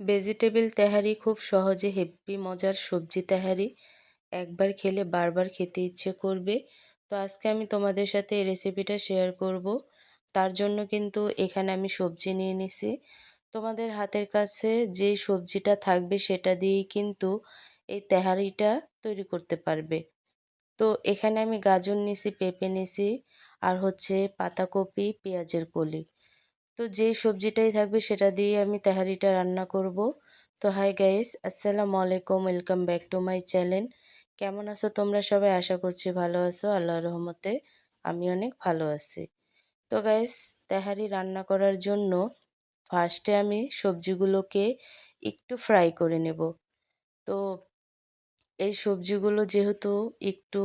Vegetable তেহারি খুব সহজে, হেব্বি, মজার সবজি তেহারি। একবার খেলে বারবার খেতে ইচ্ছে করবে। তো আজকে আমি তোমাদের সাথে এই রেসিপিটা শেয়ার করব। তার জন্য কিন্তু এখানে আমি সবজি নিয়ে নিছি। তোমাদের হাতের কাছে যে সবজিটা থাকবে সেটা দিয়েই কিন্তু এই তেহারিটা তৈরি করতে পারবে। তো এখানে আমি গাজর নিছি, পেঁপে নিছি, আর হচ্ছে পাতাকপি, পেঁয়াজের কলি। তো যেই সবজিটাই থাকবে সেটা দিয়ে আমি তেহারিটা রান্না করব। তো হাই গাইস আসসালামু আলাইকুম welcome back to my channel কেমন আছো তোমরা সবাই? আশা করছি ভালো আছো আল্লাহ রহমতে আমি অনেক ভালো আছি। তো গাইস তেহারি রান্না করার জন্য ফার্স্টে আমি সবজিগুলোকে একটু ফ্রাই করে নেব। তো এই সবজিগুলো যেহেতু একটু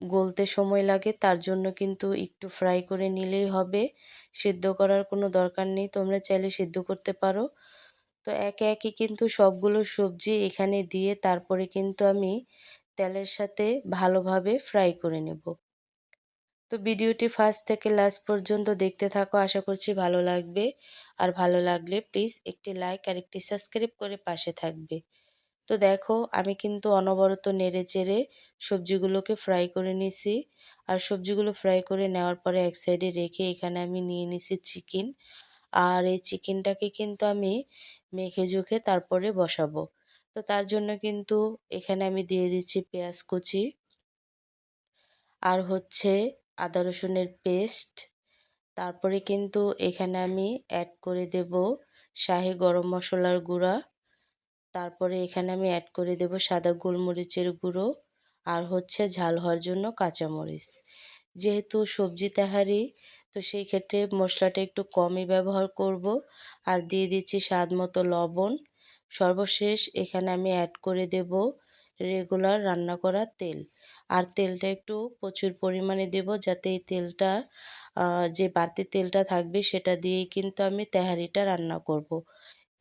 গলতে সময় লাগে, তার জন্য কিন্তু একটু ফ্রাই করে নিলেই হবে। সিদ্ধ করার কোনো দরকার নেই, তোমরা চাইলে সিদ্ধ করতে পারো। তো একে একে কিন্তু সবগুলো সবজি এখানে দিয়ে তারপরে কিন্তু আমি তেলের সাথে ভালোভাবে ফ্রাই করে নেব। তো ভিডিওটি ফার্স্ট থেকে লাস্ট পর্যন্ত দেখতে থাকো, আশা করছি ভালো লাগবে। আর ভালো লাগলে প্লিজ একটি লাইক আর একটি সাবস্ক্রাইব করে পাশে থাকবে। তো দেখো, আমি কিন্তু অনবরত নেড়ে চেড়ে সবজিগুলোকে ফ্রাই করে নিছি। আর সবজিগুলো ফ্রাই করে নেওয়ার পরে এক সাইডে রেখে এখানে আমি নিয়ে নিছি চিকেন আর এই চিকেনটাকে কিন্তু আমি মেখে জুখে তারপরে বসাবো। তো তার জন্য কিন্তু এখানে আমি দিয়ে দিচ্ছি পেঁয়াজ কুচি। আর হচ্ছে আদা রসুনের পেস্ট তারপরে কিন্তু এখানে আমি অ্যাড করে দেব শাহি গরম মশলার গুঁড়া। তারপরে এখানে আমি অ্যাড করে দেব সাদা গোলমরিচের গুঁড়ো আর হচ্ছে ঝাল হওয়ার জন্য কাঁচামরিচ। যেহেতু সবজি তাহারি, তো সেই ক্ষেত্রে মশলাটা একটু কমই ব্যবহার করব। আর দিয়ে দিচ্ছি স্বাদ মতো লবণ। সর্বশেষ এখানে আমি অ্যাড করে দেব রেগুলার রান্না করা তেল। আর তেলটা একটু প্রচুর পরিমাণে দেব যাতে এই তেলটা যে বাড়তি তেলটা থাকবে সেটা দিয়েই কিন্তু আমি তেহারিটা রান্না করব।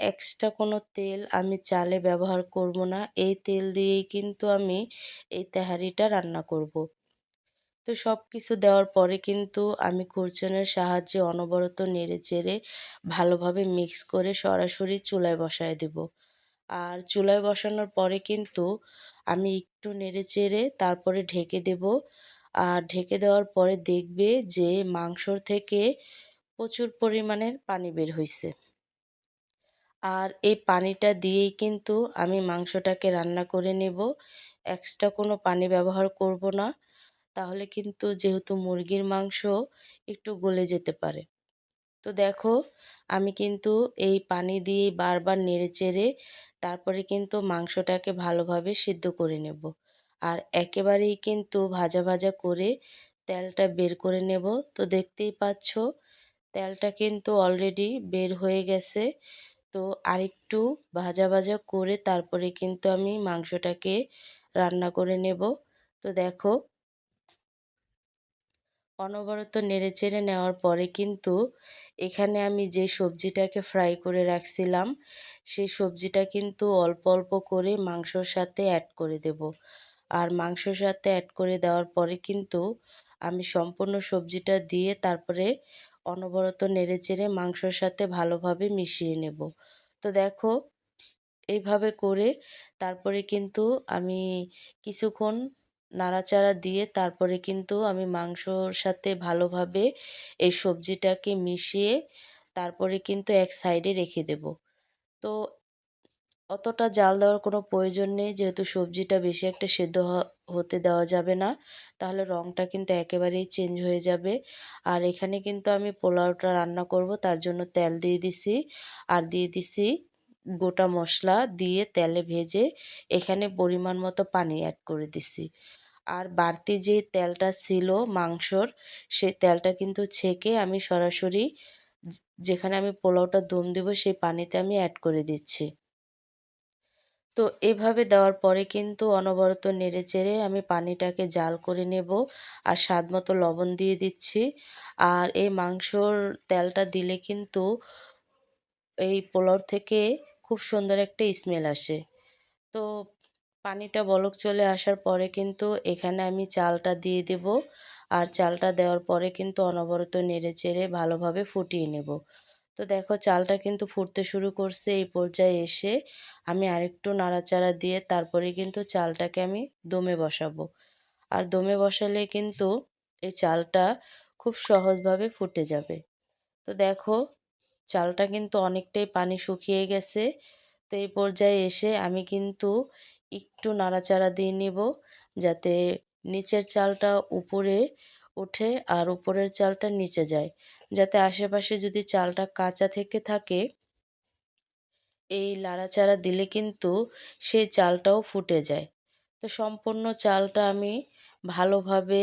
এক্সট্রা কোনো তেল আমি চালে ব্যবহার করব না। এই তেল দিয়েই কিন্তু আমি এই তেহারিটা রান্না করব। তো সব কিছু দেওয়ার পরে কিন্তু আমি খুরচনের সাহায্যে অনবরত নেড়ে চেড়ে ভালোভাবে মিক্স করে সরাসরি চুলায় বসায় দেব। আর চুলায় বসানোর পরে কিন্তু আমি একটু নেড়ে চেড়ে তারপরে ঢেকে দেব। আর ঢেকে দেওয়ার পরে দেখবে যে মাংসর থেকে প্রচুর পরিমাণের পানি বের হয়েছে আর এই পানিটা দিয়েই কিন্তু আমি মাংসটাকে রান্না করে নেব। এক্সট্রা কোনো পানি ব্যবহার করব না। তাহলে কিন্তু যেহেতু মুরগির মাংস, একটু গলে যেতে পারে। তো দেখো, আমি কিন্তু এই পানি দিয়ে বারবার নেড়ে চেড়ে তারপরে কিন্তু মাংসটাকে ভালোভাবে সিদ্ধ করে নেব। আর একেবারেই কিন্তু ভাজা ভাজা করে তেলটা বের করে নেব। তো দেখতেই পাচ্ছ, তেলটা কিন্তু অলরেডি বের হয়ে গেছে। তো আরেকটু ভাজা ভাজা করে তারপরে কিন্তু আমি মাংসটাকে রান্না করে নেব। তো দেখো, অনবরত নেড়ে চেড়ে নেওয়ার পরে কিন্তু এখানে আমি যে সবজিটাকে ফ্রাই করে রাখছিলাম সেই সবজিটা কিন্তু অল্প অল্প করে মাংসর সাথে অ্যাড করে দেব। আর মাংসর সাথে অ্যাড করে দেওয়ার পরে কিন্তু আমি সম্পূর্ণ সবজিটা দিয়ে তারপরে অনবরত নেড়ে চেড়ে মাংসর সাথে ভালোভাবে মিশিয়ে নেব। তো দেখো, এইভাবে করে তারপরে কিন্তু আমি কিছুক্ষণ নাড়াচাড়া দিয়ে তারপরে কিন্তু আমি মাংসর সাথে ভালোভাবে এই সবজিটাকে মিশিয়ে তারপরে কিন্তু এক সাইডে রেখে দেব। তো অতটা জাল দেওয়ার কোনো প্রয়োজন নেই। যেহেতু সবজিটা বেশি একটা সেদ্ধ হতে দেওয়া যাবে না, তাহলে রঙটা কিন্তু একেবারেই চেঞ্জ হয়ে যাবে। আর এখানে কিন্তু আমি পোলাওটা রান্না করব, তার জন্য তেল দিয়ে দিছি। আর দিয়ে দিছি গোটা মশলা দিয়ে তেলে ভেজে এখানে পরিমাণ মতো পানি অ্যাড করে দিছি। আর বাড়তি যে তেলটা ছিল মাংসর, সেই তেলটা কিন্তু ছেঁকে আমি সরাসরি যেখানে আমি পোলাওটা দম দেবো, সেই পানিতে আমি অ্যাড করে দিচ্ছি। তো এভাবে দেওয়ার পরে কিন্তু অনবরত নেড়ে চেড়ে আমি পানিটাকে জাল করে নেব আর স্বাদ মতো লবণ দিয়ে দিচ্ছি। আর এই মাংসর তেলটা দিলে কিন্তু এই পোলাওর থেকে খুব সুন্দর একটা স্মেল আসে। তো পানিটা বলক চলে আসার পরে কিন্তু এখানে আমি চালটা দিয়ে দেব। আর চালটা দেওয়ার পরে কিন্তু অনবরত নেড়ে চেড়ে ভালোভাবে ফুটিয়ে নেব। তো দেখো চালটা কিন্তু ফুটতে শুরু করছে এই পর্যায়ে এসে। আমি আরেকটু নাড়াচাড়া দিয়ে তারপরে কিন্তু চালটাকে আমি দমে বসাবো। আর দমে বসালে কিন্তু এই চালটা খুব সহজভাবে ফুটে যাবে। তো দেখো চালটা কিন্তু অনেকটাই পানি শুকিয়ে গেছে। তো এই পর্যায়ে এসে আমি কিন্তু একটু নাড়াচাড়া দিয়ে নিব যাতে নিচের চালটা উপরে ওঠে আর উপরের চালটা নিচে যায়। যাতে আশেপাশে যদি চালটা কাঁচা থেকে থাকে, এই লাড়াচাড়া দিলে কিন্তু সেই চালটাও ফুটে যায়। তো সম্পূর্ণ চালটা আমি ভালোভাবে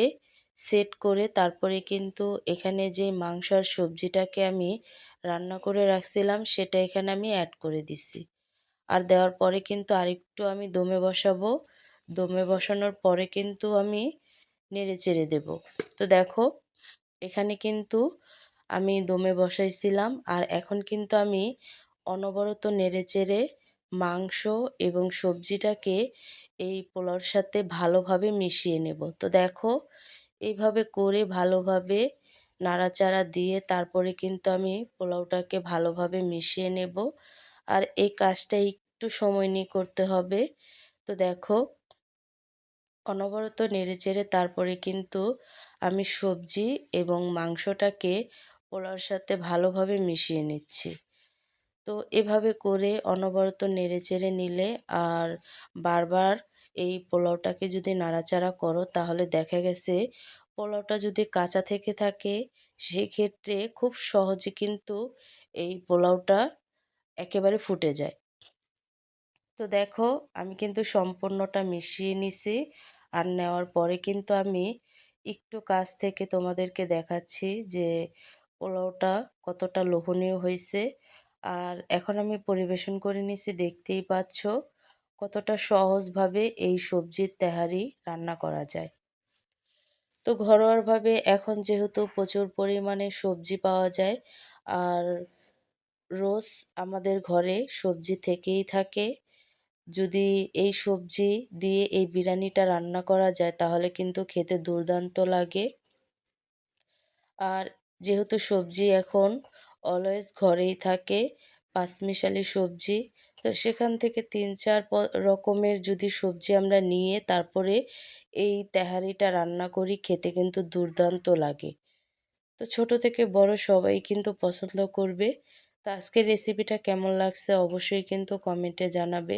সেট করে তারপরে কিন্তু এখানে যে মাংস আর সবজিটাকে আমি রান্না করে রাখছিলাম, সেটা এখানে আমি অ্যাড করে দিছি। আর দেওয়ার পরে কিন্তু আরেকটু আমি দমে বসাবো। দমে বসানোর পরে কিন্তু আমি নেড়ে চেড়ে দেব। তো দেখো, এখানে কিন্তু আমি দমে বসাইছিলাম আর এখন কিন্তু আমি অনবরত নেড়ে চেড়ে মাংস এবং সবজিটাকে এই পোলাওর সাথে ভালোভাবে মিশিয়ে নেব। তো দেখো, এইভাবে করে ভালোভাবে নাড়াচাড়া দিয়ে তারপরে কিন্তু আমি পোলাওটাকে ভালোভাবে মিশিয়ে নেব। আর এই কাজটা একটু সময় নিয়ে করতে হবে। তো দেখো অনবরত নেড়ে চেড়ে তারপরে কিন্তু আমি সবজি এবং মাংসটাকে পোলাওর সাথে ভালোভাবে মিশিয়ে নিচ্ছি। তো এভাবে করে অনবরত নেড়ে চেড়ে নিলে আর বারবার এই পোলাওটাকে যদি নাড়াচাড়া করো তাহলে দেখা গেছে পোলাওটা যদি কাঁচা থেকে থাকে, সেক্ষেত্রে খুব সহজে কিন্তু এই পোলাওটা একেবারে ফুটে যায়। তো দেখো আমি কিন্তু সম্পূর্ণটা মিশিয়ে নিছি। আর নেওয়ার পরে কিন্তু আমি একটু কাছ থেকে তোমাদেরকে দেখাচ্ছি যে পোলাওটা কতটা লোভনীয় হয়েছে। আর এখন আমি পরিবেশন করে নিছি দেখতেই পাচ্ছ কতটা সহজভাবে এই সবজির তেহারি রান্না করা যায়। তো ঘরোয়াভাবে এখন যেহেতু প্রচুর পরিমাণে সবজি পাওয়া যায়, আর রোজ আমাদের ঘরে সবজি থেকেই থাকে। যদি এই সবজি দিয়ে এই বিরিয়ানিটা রান্না করা যায়, তাহলে কিন্তু খেতে দুর্দান্ত লাগে। আর যেহেতু সবজি এখন অলওয়েজ ঘরেই থাকে পাঁচমিশালি সবজি, তো সেখান থেকে তিন, চার রকমের যদি সবজি আমরা নিয়ে তারপরে এই তেহারিটা রান্না করি, খেতে কিন্তু দুর্দান্ত লাগে। তো ছোট থেকে বড় সবাই কিন্তু পছন্দ করবে। তো আজকের রেসিপিটা কেমন লাগছে, অবশ্যই কিন্তু কমেন্টে জানাবে।